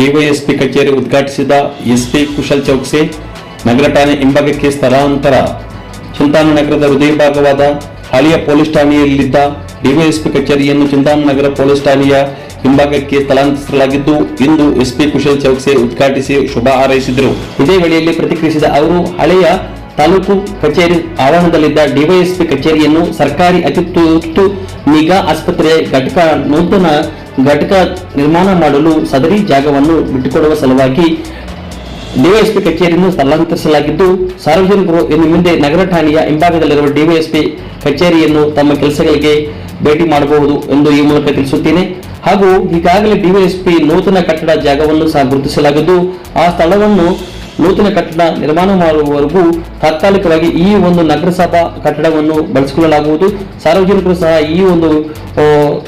DYSP ಕಚೇರಿ ಉದ್ಘಾಟಿಸಿದ SP Kushal Chouksey, ನಗರ ಠಾಣೆ ಹಿಂಭಾಗಕ್ಕೆ ಸ್ಥಳಾಂತರ ಚಿಂತಾಮಣನಗರದ ಹೃದಯ ಭಾಗವಾದ ಹಳೆಯ ಪೊಲೀಸ್ ಠಾಣೆಯಲ್ಲಿದ್ದ ಡಿವೈಎಸ್ಪಿ ಕಚೇರಿಯನ್ನು ನಗರ ಪೊಲೀಸ್ ಠಾಣೆಯ ಹಿಂಭಾಗಕ್ಕೆ ಸ್ಥಳಾಂತರಿಸಲಾಗಿದ್ದು, ಇಂದು ಎಸ್ಪಿ ಕುಶಲ್ ಚೌಕ್ಸೆ ಉದ್ಘಾಟಿಸಿ ಶುಭ ಹಾರೈಸಿದರು. ಇದೇ ವೇಳೆಯಲ್ಲಿ ಪ್ರತಿಕ್ರಿಯಿಸಿದ ಅವರು, ಹಳೆಯ ತಾಲೂಕು ಕಚೇರಿ ಆವರಣದಲ್ಲಿದ್ದ ಡಿವೈಎಸ್ಪಿ ಕಚೇರಿಯನ್ನು ಸರ್ಕಾರಿ ಅತಿ ತುರ್ತು ನಿಗಾ ಆಸ್ಪತ್ರೆ ಘಟಕ ನೂತನ ಘಟಕ ನಿರ್ಮಾಣ ಮಾಡಲು ಸದರಿ ಜಾಗವನ್ನು ಬಿಟ್ಟುಕೊಡುವ ಸಲುವಾಗಿ ಡಿವೈಎಸ್ಪಿ ಕಚೇರಿಯನ್ನು ಸ್ಥಳಾಂತರಿಸಲಾಗಿದ್ದು, ಸಾರ್ವಜನಿಕರು ಇನ್ನು ಮುಂದೆ ನಗರ ಠಾಣೆಯ ಹಿಂಭಾಗದಲ್ಲಿರುವ ಡಿವೈಎಸ್ಪಿ ಕಚೇರಿಯನ್ನು ತಮ್ಮ ಕೆಲಸಗಳಿಗೆ ಭೇಟಿ ಮಾಡಬಹುದು ಎಂದು ಈ ಮೂಲಕ ತಿಳಿಸುತ್ತೇನೆ. ಹಾಗೂ ಈಗಾಗಲೇ ಡಿವೈಎಸ್ಪಿ ನೂತನ ಕಟ್ಟಡ ಜಾಗವನ್ನು ಸಹ ಗುರುತಿಸಲಾಗಿದ್ದು, ಆ ಸ್ಥಳವನ್ನು ನೂತನ ಕಟ್ಟಡ ನಿರ್ಮಾಣ ಮಾಡುವವರೆಗೂ ತಾತ್ಕಾಲಿಕವಾಗಿ ಈ ಒಂದು ನಗರಸಭಾ ಕಟ್ಟಡವನ್ನು ಬಳಸಿಕೊಳ್ಳಲಾಗುವುದು. ಸಾರ್ವಜನಿಕರು ಸಹ ಈ ಒಂದು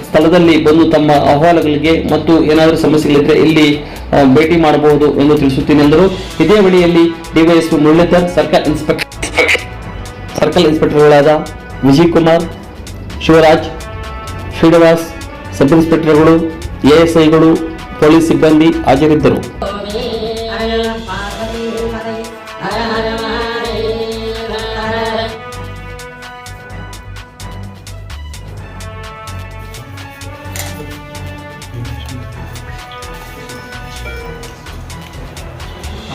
ಸ್ಥಳದಲ್ಲಿ ಬಂದು ತಮ್ಮ ಅಹವಾಲುಗಳಿಗೆ ಮತ್ತು ಏನಾದರೂ ಸಮಸ್ಯೆಗಳಿದ್ರೆ ಇಲ್ಲಿ ಭೇಟಿ ಮಾಡಬಹುದು ಎಂದು ತಿಳಿಸುತ್ತೇನೆ ಎಂದರು. ಇದೇ ವೇಳೆಯಲ್ಲಿ DYSP Muralidhar, circle inspector, circle ಇನ್ಸ್ಪೆಕ್ಟರ್ಗಳಾದ Vijay Kumar Shivraj, Srinivas, sub ಇನ್ಸ್ಪೆಕ್ಟರ್ಗಳು, ಎಎಸ್ಐಗಳು, ಪೊಲೀಸ್ ಸಿಬ್ಬಂದಿ ಹಾಜರಿದ್ದರು.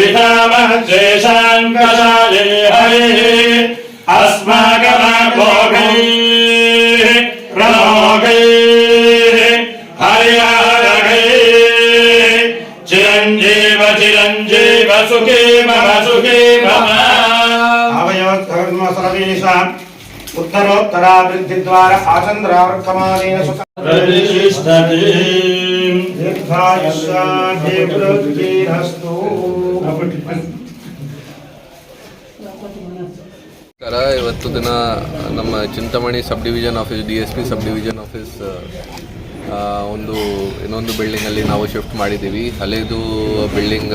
पितामह शेषाङ्कशाले हरिः अस्माकमोघैः प्रमोघैः हरिहरघैः चिरञ्जीव चिरञ्जीव सुखी मम सुखी मम। अवयवसर्वसरवीशाम् उत्तरोत्तराभिवृद्धिद्वार आचन्द्रावर्तमानेन सुखं। दीर्घायुष्याभिवृद्धिरस्तु ಇವತ್ತು ದಿನ ನಮ್ಮ Chintamani sub division office D S P sub division office ಒಂದು, ಇನ್ನೊಂದು ಬಿಲ್ಡಿಂಗಲ್ಲಿ ನಾವು ಶಿಫ್ಟ್ ಮಾಡಿದ್ದೀವಿ. ಹಳೇದು ಬಿಲ್ಡಿಂಗ್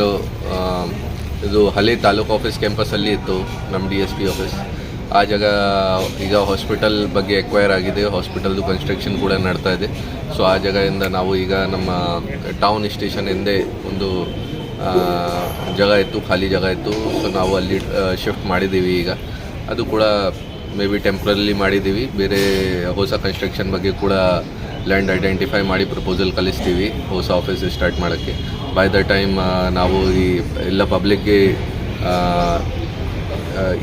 ಇದು ಹಳೆ ತಾಲೂಕು ಆಫೀಸ್ ಕ್ಯಾಂಪಸಲ್ಲಿ ಇತ್ತು, ನಮ್ಮ ಡಿ ಎಸ್ ಪಿ ಆಫೀಸ್. ಆ ಜಾಗ ಈಗ ಹಾಸ್ಪಿಟಲ್ ಬಗ್ಗೆ ಎಕ್ವೈರ್ ಆಗಿದೆ. ಹಾಸ್ಪಿಟಲ್ದು ಕನ್ಸ್ಟ್ರಕ್ಷನ್ ಕೂಡ ನಡ್ತಾ ಇದೆ. ಸೊ, ಆ ಜಾಗದಿಂದ ನಾವು ಈಗ ನಮ್ಮ ಟೌನ್ ಸ್ಟೇಷನ್ ಹಿಂದೆ ಒಂದು ಜಾಗ ಇತ್ತು, ಖಾಲಿ ಜಾಗ ಇತ್ತು. ಸೊ ನಾವು ಅಲ್ಲಿ ಶಿಫ್ಟ್ ಮಾಡಿದ್ದೀವಿ ಈಗ. ಅದು ಕೂಡ ಮೇ ಬಿ ಟೆಂಪ್ರಲಿ ಮಾಡಿದ್ದೀವಿ. ಬೇರೆ ಹೊಸ ಕನ್ಸ್ಟ್ರಕ್ಷನ್ ಬಗ್ಗೆ ಕೂಡ ಲ್ಯಾಂಡ್ ಐಡೆಂಟಿಫೈ ಮಾಡಿ ಪ್ರಪೋಸಲ್ ಕಳಿಸ್ತೀವಿ ಹೊಸ ಆಫೀಸ್ ಸ್ಟಾರ್ಟ್ ಮಾಡೋಕ್ಕೆ. ಬೈ ದ ಟೈಮ್ ನಾವು ಈ, ಎಲ್ಲ ಪಬ್ಲಿಕ್ಗೆ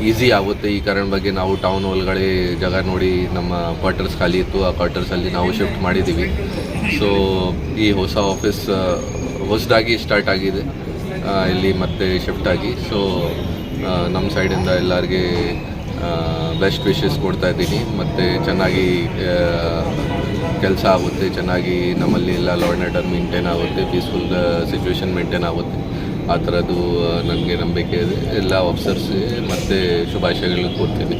ಈಸಿ ಆಗುತ್ತೆ. ಈ ಕಾರಣ ಬಗ್ಗೆ ನಾವು ಟೌನ್ ಒಳಗಡೆ ಜಾಗ ನೋಡಿ ನಮ್ಮ ಕ್ವಾರ್ಟರ್ಸ್ ಖಾಲಿ ಇತ್ತು. ಆ ಕ್ವಾರ್ಟರ್ಸಲ್ಲಿ ನಾವು ಶಿಫ್ಟ್ ಮಾಡಿದ್ದೀವಿ. ಸೊ ಈ ಹೊಸ ಆಫೀಸ್ ಹೊಸದಾಗಿ ಸ್ಟಾರ್ಟ್ ಆಗಿದೆ. ಇಲ್ಲಿ ಮತ್ತೆ ಶಿಫ್ಟ್ ಆಗಿ. ಸೊ ನಮ್ಮ ಸೈಡಿಂದ ಎಲ್ಲರಿಗೆ ಬೆಸ್ಟ್ ವಿಶಸ್ ಕೊಡ್ತಾ ಇದ್ದೀನಿ. ಮತ್ತು ಚೆನ್ನಾಗಿ ಕೆಲಸ ಆಗುತ್ತೆ. ಚೆನ್ನಾಗಿ ನಮ್ಮಲ್ಲಿ ಎಲ್ಲ ಲಾ ಆ್ಯಂಡ್ ಆರ್ಡರ್ ಮೇಂಟೈನ್ ಆಗುತ್ತೆ. ಪೀಸ್ಫುಲ್ ಸಿಚುವೇಶನ್ ಮೇಂಟೈನ್ ಆಗುತ್ತೆ. ಆ ಥರದ್ದು ನನಗೆ ನಂಬಿಕೆ ಇದೆ. ಎಲ್ಲ ಆಫೀಸರ್ಸ್ ಮತ್ತು ಶುಭಾಶಯಗಳು ಕೊಡ್ತೀನಿ